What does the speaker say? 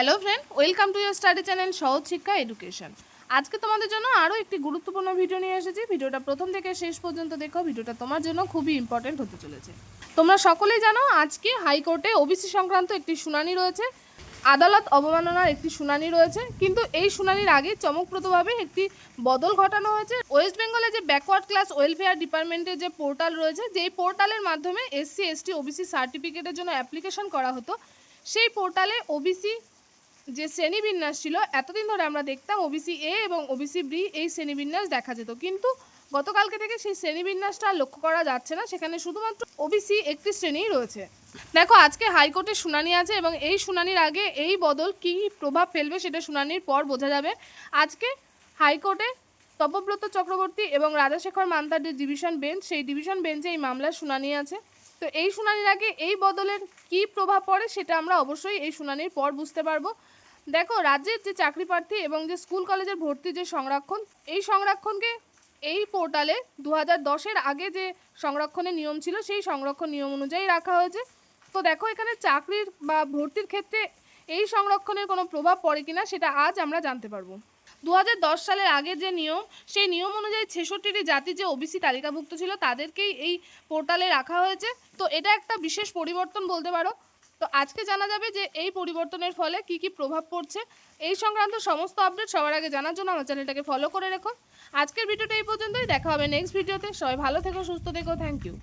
Hello friend welcome to year study channel সহজ শিক্ষা education আজকে তোমাদের জন্য আরও একটি গুরুত্বপূর্ণ ভিডিও নিয়ে এসেছি। ভিডিওটা প্রথম থেকে শেষ পর্যন্ত দেখো। ভিডিওটা তোমার জন্য খুবই ইম্পর্টেন্ট হতে চলেছে। তোমরা সকলেই জানো, আজকে হাইকোর্টে ওবিসি সংক্রান্ত একটি শুনানি রয়েছে। আদালত অবমাননার একটি শুনানি রয়েছে। কিন্তু এই শুনানির আগে চমকপ্রদভাবে একটি বদল ঘটানো হয়েছে। ওয়েস্ট বেঙ্গলে যে ব্যাকওয়ার্ড ক্লাস ওয়েলফেয়ার ডিপার্টমেন্টের যে পোর্টাল রয়েছে, যেই পোর্টালের মাধ্যমে এসসি এসটি ওবিসি সার্টিফিকেটের জন্য অ্যাপ্লিকেশন করা হতো, সেই পোর্টালে ওবিসি যে শ্রেণীবিন্যাস ছিল, এতদিন ধরে আমরা দেখতাম ওবিসি এ এবং ওবিসি বি এই শ্রেণীবিন্যাস দেখা যেত। কিন্তু গতকালকে থেকে সেই শ্রেণীবিন্যাসটা লক্ষ্য করা যাচ্ছে না। সেখানে শুধুমাত্র ওবিসি একটি শ্রেণীই রয়েছে। দেখো, আজকে হাইকোর্টে শুনানি আছে এবং এই শুনানির আগে এই বদল কী প্রভাব ফেলবে সেটা শুনানির পর বোঝা যাবে। আজকে হাইকোর্টে তপব্রত চক্রবর্তী এবং রাজাশেখর মান্তার যে ডিভিশন বেঞ্চ, সেই ডিভিশন বেঞ্চে এই মামলার শুনানি আছে। তো এই শুনানির আগে এই বদলের কী প্রভাব পড়ে সেটা আমরা অবশ্যই এই শুনানির পর বুঝতে পারব। দেখো, রাজ্যের যে চাকরি প্রার্থী এবং যে স্কুল কলেজের ভর্তি যে সংরক্ষণ, এই সংরক্ষণকে এই পোর্টালে দু হাজার আগে যে সংরক্ষণের নিয়ম ছিল, সেই সংরক্ষণ নিয়ম অনুযায়ী রাখা হয়েছে। তো দেখো, এখানে চাকরির বা ভর্তির ক্ষেত্রে এই সংরক্ষণের কোনো প্রভাব পড়ে কিনা সেটা আজ আমরা জানতে পারব। দু হাজার দশ সালের আগে যে নিয়ম, সেই নিয়ম অনুযায়ী ছেষট্টিটি জাতি যে ওবিসি তালিকাভুক্ত ছিল, তাদেরকেই এই পোর্টালে রাখা হয়েছে। তো এটা একটা বিশেষ পরিবর্তন বলতে পারো। তো আজকে জানা যাবে যে এই পরিবর্তনের ফলে কি কি প্রভাব পড়ছে। এই সংক্রান্ত সমস্ত আপডেট সবার আগে জানার জন্য আমার চ্যানেলটাকে ফলো করে রেখো। আজকের ভিডিওটা এই পর্যন্তই। দেখা হবে নেক্সট ভিডিওতে সবাই ভালো থেকো, সুস্থ থেকো। Thank you